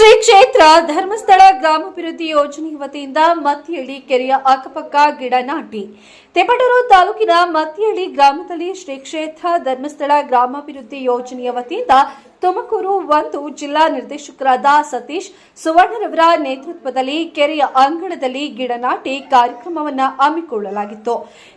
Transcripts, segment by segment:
ಶ್ರೀ ಕ್ಷೇತ್ರ ಧರ್ಮಸ್ಥಳ ಗ್ರಾಮಾಭಿವೃದ್ಧಿ ಯೋಜನೆ ವತಿಯಿಂದ ಮತ್ತಿಹಳ್ಳಿ ಕೆರೆಯ ಅಕ್ಕಪಕ್ಕ ಗಿಡ ನಾಟಿ. ತೆಪಟೂರು ತಾಲೂಕಿನ ಮತ್ತಿಹಳ್ಳಿ ಗ್ರಾಮದಲ್ಲಿ ಶ್ರೀ ಕ್ಷೇತ್ರ ಧರ್ಮಸ್ಥಳ ಗ್ರಾಮಾಭಿವೃದ್ಧಿ ಯೋಜನೆಯ ವತಿಯಿಂದ ತುಮಕೂರು ಒಂದು ಜಿಲ್ಲಾ ನಿರ್ದೇಶಕರಾದ ಸತೀಶ್ ಸುವರ್ಣರವರ ನೇತೃತ್ವದಲ್ಲಿ ಕೆರೆಯ ಅಂಗಳದಲ್ಲಿ ಗಿಡ ನಾಟಿ ಕಾರ್ಯಕ್ರಮವನ್ನು ಹಮ್ಮಿಕೊಳ್ಳಲಾಗಿತ್ತು.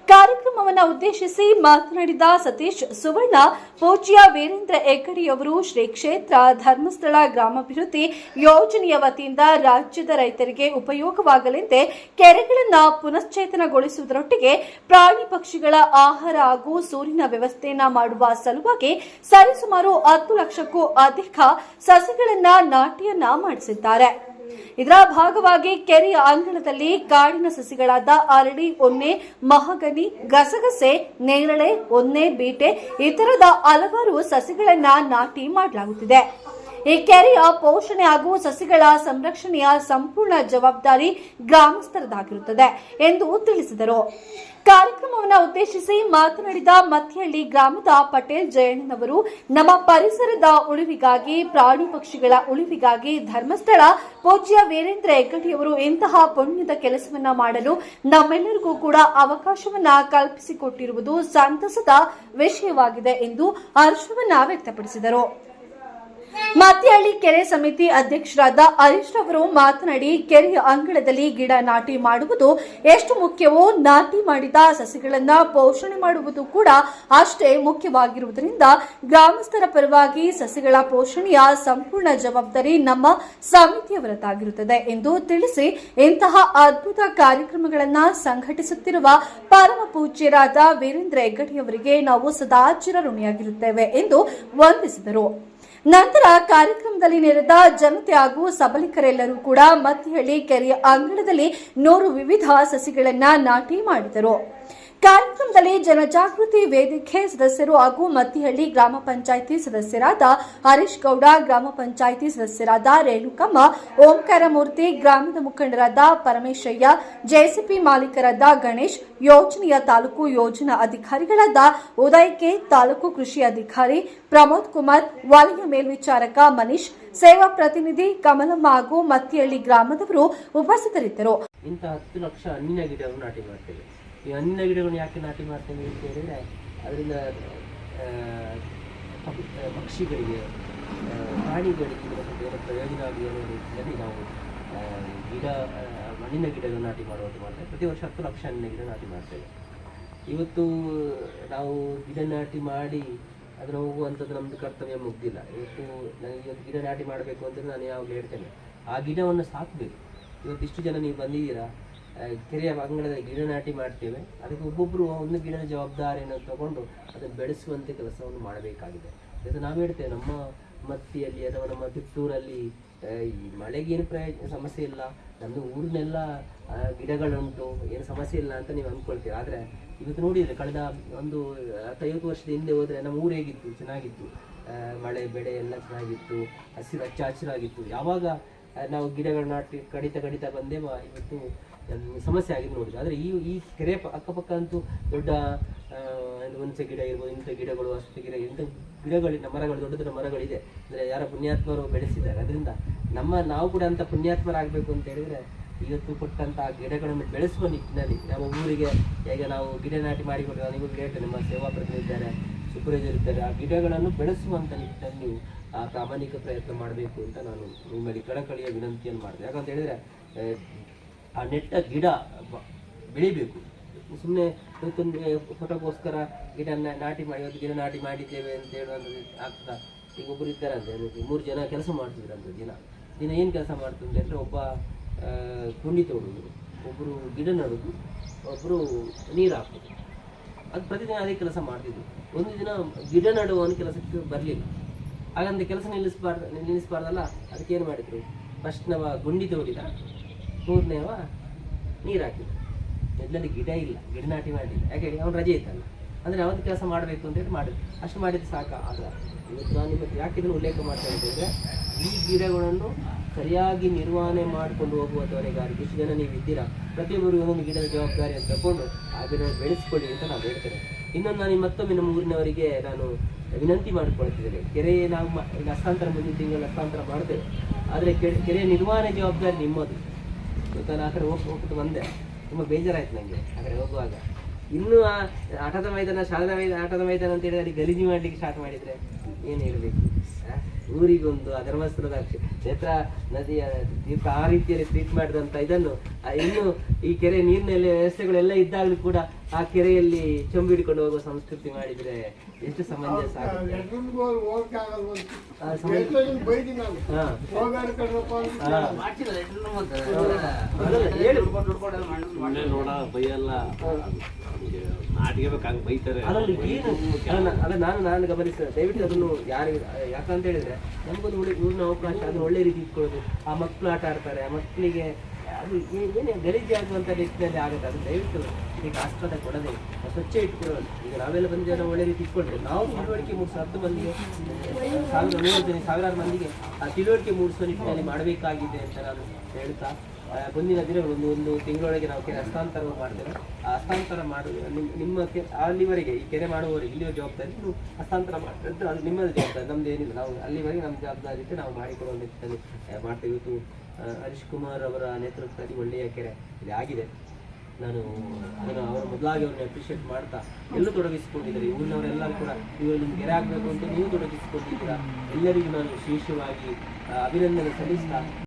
ಕಾರ್ಯಕ್ರಮವನ್ನು ಉದ್ದೇಶಿಸಿ ಮಾತನಾಡಿದ ಸತೀಶ್, ಸುವರ್ಣ ಪೂಜ್ಯ ವೀರೇಂದ್ರ ಹೆಗ್ಗಡಿಯವರು ಶ್ರೀ ಕ್ಷೇತ್ರ ಧರ್ಮಸ್ಥಳ ಗ್ರಾಮಾಭಿವೃದ್ಧಿ ಯೋಜನೆಯ ವತಿಯಿಂದ ರಾಜ್ಯದ ರೈತರಿಗೆ ಉಪಯೋಗವಾಗಲೆಂದೇ ಕೆರೆಗಳನ್ನು ಪುನಶ್ಚೇತನಗೊಳಿಸುವುದರೊಟ್ಟಿಗೆ ಪ್ರಾಣಿ ಪಕ್ಷಿಗಳ ಆಹಾರ ಹಾಗೂ ಸೂರಿನ ವ್ಯವಸ್ಥೆಯನ್ನು ಮಾಡುವ ಸಲುವಾಗಿ ಸರಿಸುಮಾರು ಹತ್ತು ಲಕ್ಷಕ್ಕೂ ಅಧಿಕ ಸಸಿಗಳನ್ನ ನಾಟಿಯನ್ನ ಮಾಡಿಸಿದ್ದಾರೆ. ಇದರ ಭಾಗವಾಗಿ ಕೆರೆಯ ಅಂಗಳದಲ್ಲಿ ಕಾಡಿನ ಸಸಿಗಳಾದ ಅರಳಿ ಒನ್ನೆ ಮಹಗನಿ, ಗಸಗಸೆ, ನೇರಳೆ, ಒನ್ನೆ, ಬೀಟೆ ಇತರದ ಹಲವಾರು ಸಸಿಗಳನ್ನ ನಾಟಿ ಮಾಡಲಾಗುತ್ತಿದೆ. ಈ ಕೆರೆಯ ಪೋಷಣೆ ಹಾಗೂ ಸಸಿಗಳ ಸಂರಕ್ಷಣೆಯ ಸಂಪೂರ್ಣ ಜವಾಬ್ದಾರಿ ಗ್ರಾಮಸ್ಥರದಾಗಿರುತ್ತದೆ ಎಂದು ತಿಳಿಸಿದರು. ಕಾರ್ಯಕ್ರಮವನ್ನು ಉದ್ದೇಶಿಸಿ ಮಾತನಾಡಿದ ಮತ್ತಿಹಳ್ಳಿ ಗ್ರಾಮದ ಪಟೇಲ್ ಜಯಣ್ಣನವರು, ನಮ್ಮ ಪರಿಸರದ ಉಳಿವಿಗಾಗಿ, ಪ್ರಾಣಿ ಪಕ್ಷಿಗಳ ಉಳಿವಿಗಾಗಿ ಧರ್ಮಸ್ಥಳ ಪೂಜ್ಯ ವೀರೇಂದ್ರ ಹೆಗ್ಗಡಿಯವರು ಇಂತಹ ಪುಣ್ಯದ ಕೆಲಸವನ್ನ ಮಾಡಲು ನಮ್ಮೆಲ್ಲರಿಗೂ ಕೂಡ ಅವಕಾಶವನ್ನ ಕಲ್ಪಿಸಿಕೊಟ್ಟಿರುವುದು ಸಂತಸದ ವಿಷಯವಾಗಿದೆ ಎಂದು ಹರ್ಷವನ್ನ ವ್ಯಕ್ತಪಡಿಸಿದರು. ಮತ್ತಿಹಳ್ಳಿ ಕೆರೆ ಸಮಿತಿ ಅಧ್ಯಕ್ಷರಾದ ಹರೀಶ್ ರವರು ಮಾತನಾಡಿ ಕೆರೆಯ ಅಂಗಳದಲ್ಲಿ ಗಿಡ ನಾಟಿ ಮಾಡುವುದು ಎಷ್ಟು ಮುಖ್ಯವೋ ನಾಟಿ ಮಾಡಿದ ಸಸಿಗಳನ್ನ ಪೋಷಣೆ ಮಾಡುವುದು ಕೂಡ ಅಷ್ಟೇ ಮುಖ್ಯವಾಗಿರುವುದರಿಂದ ಗ್ರಾಮಸ್ಥರ ಪರವಾಗಿ ಸಸಿಗಳ ಪೋಷಣೆಯ ಸಂಪೂರ್ಣ ಜವಾಬ್ದಾರಿ ನಮ್ಮ ಸಮಿತಿಯವರದ್ದಾಗಿರುತ್ತದೆ ಎಂದು ತಿಳಿಸಿ ಇಂತಹ ಅದ್ಭುತ ಕಾರ್ಯಕ್ರಮಗಳನ್ನು ಸಂಘಟಿಸುತ್ತಿರುವ ಪರಮ ಪೂಜ್ಯರಾದ ವೀರೇಂದ್ರ ಹೆಗ್ಗಡಿಯವರಿಗೆ ನಾವು ಸದಾ ಚಿರಋಣಿಯಾಗಿರುತ್ತೇವೆ ಎಂದು ವಂದಿಸಿದರು. ನಂತರ ಕಾರ್ಯಕ್ರಮದಲ್ಲಿ ನೆರೆದ ಜನತೆ ಹಾಗೂ ಸಬಲಿಕರೆಲ್ಲರೂ ಕೂಡ ಮತ್ತಿಹಳ್ಳಿ ಕೆರೆಯ ಅಂಗಳದಲ್ಲಿ ನೂರು ವಿವಿಧ ಸಸಿಗಳನ್ನ ನಾಟಿ ಮಾಡಿದರು. ಕಾರ್ಯಕ್ರಮದಲ್ಲಿ ಜನಜಾಗೃತಿ ವೇದಿಕೆ ಸದಸ್ಯರು ಹಾಗೂ ಮತ್ತಿಹಳ್ಳಿ ಗ್ರಾಮ ಪಂಚಾಯಿತಿ ಸದಸ್ಯರಾದ ಹರೀಶ್ ಗೌಡ, ಗ್ರಾಮ ಪಂಚಾಯಿತಿ ಸದಸ್ಯರಾದ ರೇಣುಕಮ್ಮ ಓಂಕಾರಮೂರ್ತಿ ಗ್ರಾಮದ ಮುಖಂಡರಾದ ಪರಮೇಶಯ್ಯ ಜೆಸಿಪಿ ಮಾಲೀಕರಾದ ಗಣೇಶ್, ಯೋಜನೆಯ ತಾಲೂಕು ಯೋಜನಾ ಅಧಿಕಾರಿಗಳಾದ ಉದಯ್ ಕೆ ತಾಲೂಕು ಕೃಷಿ ಅಧಿಕಾರಿ ಪ್ರಮೋದ್ ಕುಮಾರ್, ವಲಯ ಮೇಲ್ವಿಚಾರಕ ಮನೀಶ್, ಸೇವಾ ಪ್ರತಿನಿಧಿ ಕಮಲಮ್ಮ ಹಾಗೂ ಮತ್ತಿಹಳ್ಳಿ ಗ್ರಾಮದವರು ಉಪಸ್ಥಿತರಿದ್ದರು. ಇಂತಹ ಹತ್ತು ಲಕ್ಷ ಹಣ್ಣಿನ ಗಿಡವನ್ನು ನಾಟಿ ಈ ಹಣ್ಣಿನ ಗಿಡಗಳನ್ನ ಯಾಕೆ ನಾಟಿ ಮಾಡ್ತೇವೆ ಅಂತ ಹೇಳಿದರೆ, ಅದರಿಂದ ಪಕ್ಷಿಗಳಿಗೆ ಪ್ರಾಣಿಗಳಿಗೆ ಏನೋ ಪ್ರಯೋಜನ ಆಗಲಿ ಅನ್ನೋ ರೀತಿಯಲ್ಲಿ ನಾವು ಗಿಡ ಮಣ್ಣಿನ ಗಿಡಗಳು ನಾಟಿ ಮಾಡುವಂತ ಮಾಡ್ತೇವೆ. ಪ್ರತಿ ವರ್ಷ ಹತ್ತು ಲಕ್ಷ ಹಣ್ಣಿನ ಗಿಡ ನಾಟಿ ಮಾಡ್ತೇವೆ. ಇವತ್ತು ನಾವು ಗಿಡ ನಾಟಿ ಮಾಡಿ ಅದನ್ನು ಹೋಗುವಂಥದ್ದು ನಮ್ಮದು ಕರ್ತವ್ಯ ಮುಗ್ದಿಲ್ಲ. ಇವತ್ತು ನನಗೆ ಇವತ್ತು ಗಿಡ ನಾಟಿ ಮಾಡಬೇಕು ಅಂತ ನಾನು ಯಾವಾಗಲೂ ಹೇಳ್ತೇನೆ, ಆ ಗಿಡವನ್ನು ಸಾಕಬೇಕು. ಇವತ್ತಿಷ್ಟು ಜನ ನೀವು ಬಂದಿದ್ದೀರಾ ಕೆರೆಯ ಅಂಗಳದಲ್ಲಿ ಗಿಡ ನಾಟಿ ಮಾಡ್ತೇವೆ. ಅದಕ್ಕೆ ಒಬ್ಬೊಬ್ಬರು ಒಂದು ಗಿಡದ ಜವಾಬ್ದಾರಿಯನ್ನು ತಗೊಂಡು ಅದನ್ನು ಬೆಳೆಸುವಂತೆ ಕೆಲಸವನ್ನು ಮಾಡಬೇಕಾಗಿದೆ. ಇದು ನಾವು ಹೇಳ್ತೇವೆ, ನಮ್ಮ ಮತ್ತಿಯಲ್ಲಿ ಅಥವಾ ನಮ್ಮ ತಿತ್ತೂರಲ್ಲಿ ಈ ಮಳೆಗೇನು ಪ್ರಯೋಜನ ಸಮಸ್ಯೆ ಇಲ್ಲ. ನಮ್ಮದು ಊರಿನೆಲ್ಲ ಗಿಡಗಳುಂಟು, ಏನು ಸಮಸ್ಯೆ ಇಲ್ಲ ಅಂತ ನೀವು ಅಂದ್ಕೊಳ್ತೀರಿ. ಆದರೆ ಇವತ್ತು ನೋಡಿದರೆ ಕಳೆದ ಒಂದು ಹತ್ತೈವತ್ತು ವರ್ಷದ ಹಿಂದೆ ಹೋದರೆ ನಮ್ಮ ಊರು ಹೇಗಿತ್ತು? ಚೆನ್ನಾಗಿತ್ತು. ಮಳೆ, ಬೆಳೆ ಎಲ್ಲ ಚೆನ್ನಾಗಿತ್ತು. ಹಸಿರು ಹಚ್ಚ ಹಸಿರಾಗಿತ್ತು. ಯಾವಾಗ ನಾವು ಗಿಡಗಳನ್ನ ನಾಟಿ, ಕಡಿತ ಕಡಿತ ಬಂದೇವ, ಇವತ್ತು ಸಮಸ್ಯೆ ಆಗಿದೆ ನೋಡಿದ್ರು. ಆದರೆ ಈ ಈ ಕೆರೆ ಅಕ್ಕಪಕ್ಕ ಅಂತೂ ದೊಡ್ಡ ಹುಣಸೆ ಗಿಡ ಇರ್ಬೋದು, ಇಂಥ ಗಿಡಗಳು, ಅಷ್ಟು ಗಿಡ ಇಂಥ ಗಿಡಗಳು ಮರಗಳು, ದೊಡ್ಡ ದೊಡ್ಡ ಮರಗಳಿದೆ. ಅಂದರೆ ಯಾರ ಪುಣ್ಯಾತ್ಮರು ಬೆಳೆಸಿದ್ದಾರೆ. ಅದರಿಂದ ನಮ್ಮ, ನಾವು ಕೂಡ ಅಂತ ಪುಣ್ಯಾತ್ಮರಾಗಬೇಕು ಅಂತ ಹೇಳಿದರೆ ಇವತ್ತು ಕೊಟ್ಟಂಥ ಗಿಡಗಳನ್ನು ಬೆಳೆಸುವ ನಿಟ್ಟಿನಲ್ಲಿ ನಮ್ಮ ಊರಿಗೆ ಈಗ ನಾವು ಗಿಡ ನಾಟಿ ಮಾಡಿಕೊಂಡರೆ ನೀವು ಗಿಡ ನಿಮ್ಮ ಸೇವಾ ಪ್ರತಿನಿಧಿದ್ದಾರೆ ಸುಪ್ರಜರ್ ಇದ್ದಾರೆ ಆ ಗಿಡಗಳನ್ನು ಬೆಳೆಸುವಂಥ ನಿಟ್ಟಿನಲ್ಲಿ ಆ ಪ್ರಾಮಾಣಿಕ ಪ್ರಯತ್ನ ಮಾಡಬೇಕು ಅಂತ ನಾನು ನಿಮ್ಮಲ್ಲಿ ಕಳಕಳಿಯ ವಿನಂತಿಯನ್ನು ಮಾಡಿದೆ ಯಾಕಂತ ಹೇಳಿದರೆ ಆ ನೆಟ್ಟ ಗಿಡ ಬೆಳಿಬೇಕು. ಸುಮ್ಮನೆ ಫೋಟೋಗೋಸ್ಕರ ಗಿಡ ನಾಟಿ ಮಾಡಿ, ಇವತ್ತು ಗಿಡ ನಾಟಿ ಮಾಡಿದ್ದೇವೆ ಅಂತ ಹೇಳುವಂಥದ್ದು ಆಗ್ತಾ ಈಗ ಒಬ್ಬರು ಇದ್ದಾರೆ ಅಂತ ಅದಕ್ಕೆ ಮೂರು ಜನ ಕೆಲಸ ಮಾಡ್ತಿದ್ರು ಅಂತ ದಿನ. ದಿನ ಏನು ಕೆಲಸ ಮಾಡ್ತಿದ್ರೆ ಅಂದರೆ ಒಬ್ಬ ಕುಂಡಿ ತೋಡುದು. ಒಬ್ಬರು ಗಿಡ ನೆಡೋದು ಒಬ್ಬರು ನೀರು ಹಾಕೋದು. ಅದು ಪ್ರತಿದಿನ ಅದೇ ಕೆಲಸ ಮಾಡ್ತಿದ್ರು. ಒಂದು ದಿನ ಗಿಡ ನೆಡುವವನು ಕೆಲಸಕ್ಕೆ ಬರಲಿಲ್ಲ. ಹಾಗಂತ ಕೆಲಸ ನಿಲ್ಲಿಸಬಾರ್ದು, ನಿಲ್ಲಿಸಬಾರ್ದಲ್ಲ, ಅದಕ್ಕೆ ಏನು ಮಾಡಿದ್ರು? ನಾವು ಗುಂಡಿ ತೋಡಿದ. ಮೂರನೇವ ನೀರು ಹಾಕಿದ ಎಲ್ಲಲ್ಲಿ ಗಿಡ ಇಲ್ಲ, ಗಿಡ ನಾಟಿ ಮಾಡಿಲ್ಲ. ಯಾಕೆ ಹೇಳಿ? ಅವ್ನು ರಜೆ ಇತ್ತಲ್ಲ. ಅಂದರೆ ಅವತ್ತು ಕೆಲಸ ಮಾಡಬೇಕು ಅಂತೇಳಿ ಮಾಡಿದ್ರು ಅಷ್ಟು ಮಾಡಿದ್ರೆ ಸಾಕ, ಆಗ. ಇವತ್ತು ನಾನು ಇವತ್ತು ಇದನ್ನು ಉಲ್ಲೇಖ ಮಾಡ್ತಾ ಇದ್ದೇನೆ ಈ ಗಿಡಗಳನ್ನು ಸರಿಯಾಗಿ ನಿರ್ವಹಣೆ ಮಾಡಿಕೊಂಡು ಹೋಗುವವರೆಗಾರಿಗೆ ಇಷ್ಟು ಜನ ನೀವು ಇದ್ದೀರಾ? ಪ್ರತಿಯೊಬ್ಬರು ಒಂದೊಂದು ಗಿಡದ ಅಂತ ತಗೊಂಡು ಆ ಗಿಡ ಬೆಳೆಸ್ಕೊಳ್ಳಿ ಅಂತ ನಾನು ಹೇಳ್ತೇನೆ ಇನ್ನೊಂದು ನಾನು ಮತ್ತೊಮ್ಮೆ ನಮ್ಮ ಊರಿನವರಿಗೆ ನಾನು ವಿನಂತಿ ಮಾಡಿಕೊಳ್ತಿದ್ದೇನೆ. ಕೆರೆ ನಾವು ಹಸ್ತಾಂತರ ಮುಂದಿನ ತಿಂಗಳು ಹಸ್ತಾಂತರ ಮಾಡ್ತೇವೆ. ಆದರೆ ಕೆರೆ ನಿರ್ವಹಣೆ ಜವಾಬ್ದಾರಿ ನಿಮ್ಮದು. ನಾನು ಆ ಕಡೆ ಹೋಗಿ ಹೋಗ್ಬಿಟ್ಟು ಬಂದೆ. ತುಂಬ ಬೇಜಾರಾಯ್ತು ನನಗೆ ಆ ಕಡೆ ಹೋಗುವಾಗ. ಇನ್ನೂ ಆ ಆಟದ ಮೈದಾನ ಶಾಲಾ ಮೈದಾನ, ಆಟದ ಮೈದಾನ ಅಂತ ಹೇಳಿದ್ರೆ ಅಲ್ಲಿ ಗಲೀಜು ಮಾಡಲಿಕ್ಕೆ ಸ್ಟಾರ್ಟ್ ಮಾಡಿದರೆ ಏನು ಹೇಳಬೇಕು? ಊರಿಗೊಂದು ಆ ಧರ್ಮಸ್ಥಳದ ನೇತ್ರ ನದಿಯ ತೀರ್ಥ ಆ ರೀತಿಯಲ್ಲಿ ಟ್ರೀಟ್ ಮಾಡಿದಂತ ಇದನ್ನು ಇನ್ನು ಈ ಕೆರೆ ನೀರಿನಲ್ಲಿ ವ್ಯವಸ್ಥೆಗಳೆಲ್ಲ ಇದ್ದಾಗಲೂ ಕೂಡ ಆ ಕೆರೆಯಲ್ಲಿ ಚೊಂಬು ಹಿಡ್ಕೊಂಡು ಹೋಗುವ ಸಂಸ್ಕೃತಿ ಮಾಡಿದ್ರೆ ಎಷ್ಟು ಸಮಂಜಸ ನಾನು ನಾನು ಗಮನಿಸಿದೆ ದಯವಿಟ್ಟು ಅದನ್ನು ಯಾರಿಗೆ ಯಾಕಂತ ಹೇಳಿದ್ರೆ ನಮಗೊಂದು ಒಳ್ಳೆ ಊರಿನ ಅವಕಾಶ ಅದನ್ನು ಒಳ್ಳೆ ರೀತಿ ಇಟ್ಕೊಳ್ಳೋದು ಆ ಮಕ್ಕಳು ಆಟ ಆಡ್ತಾರೆ, ಆ ಮಕ್ಕಳಿಗೆ ಅದು ಏನೇ ಗಲೀಜು ಆಗುವಂಥ ರೀತಿಯಲ್ಲಿ ಆಗುತ್ತೆ. ಅದು ದಯವಿಟ್ಟು ಈಗ ಆಸ್ಪದ ಕೊಡದೆ ಸ್ವಚ್ಛ ಇಟ್ಕೊಳ್ಳೋದು ಈಗ ನಾವೆಲ್ಲ ಬಂದು ಜನ ಒಳ್ಳೆ ರೀತಿ ಇಟ್ಕೊಂಡ್ರೆ, ನಾವು ತಿಳುವಳಿಕೆ ಮೂಡಿಸೋ ಹತ್ತು ಮಂದಿಗೆ ಸಾವಿರ ನೂರು ಜನ ಸಾವಿರಾರು ಮಂದಿಗೆ ಆ ತಿಳುವಳಿಕೆ ಮೂಡಿಸೋ ನಿಟ್ಟಿನಲ್ಲಿ ಮಾಡಬೇಕಾಗಿದೆ ಅಂತ ನಾನು ಹೇಳ್ತಾ ಮುಂದಿನ ದಿನಗಳು ಒಂದು ಒಂದು ತಿಂಗಳೊಳಗೆ ನಾವು ಕೆರೆ ಹಸ್ತಾಂತರ ಮಾಡ್ತೇವೆ. ಆ ಹಸ್ತಾಂತರ ಮಾಡು, ನಿಮ್, ನಿಮ್ಮ ಕೆ, ಅಲ್ಲಿವರೆಗೆ ಈ ಕೆರೆ ಮಾಡುವವರೆಗೆ ಇಲ್ಲಿಯ ಜವಾಬ್ದಾರಿ ನೀವು ಹಸ್ತಾಂತರ ಮಾಡಿದ್ರೆ ಅದು ನಿಮ್ಮದು ಜವಾಬ್ದಾರಿ, ನಮ್ದು ಏನಿಲ್ಲ. ನಾವು ಅಲ್ಲಿವರೆಗೆ ನಮ್ಮ ಜವಾಬ್ದಾರಿ ನಾವು ಮಾಡಿಕೊಡುವ ನಿಟ್ಟಿನಲ್ಲಿ ಮಾಡ್ತೇವೆ. ಇವತ್ತು ಹರೀಶ್ ಕುಮಾರ್ ಅವರ ನೇತೃತ್ವದಲ್ಲಿ ಒಳ್ಳೆಯ ಕೆರೆ ಇಲ್ಲಿ ಆಗಿದೆ. ನಾನು ಅದನ್ನು ಅವರ ಮೊದಲಾಗಿ ಅವ್ರನ್ನ ಅಪ್ರಿಷಿಯೇಟ್ ಮಾಡ್ತಾ ಎಲ್ಲೂ ತೊಡಗಿಸಿಕೊಂಡಿದ್ದಾರೆ. ಊರಿನವರೆಲ್ಲರೂ ಕೂಡ ನೀವು ನಿಮ್ಗೆ ಗೆರೆ ಆಗಬೇಕು ಅಂತ ನೀವು ತೊಡಗಿಸಿಕೊಂಡಿದ್ದೀರಾ. ಎಲ್ಲರಿಗೂ ನಾನು ವಿಶೇಷವಾಗಿ ಅಭಿನಂದನೆ ಸಲ್ಲಿಸ್ತಾ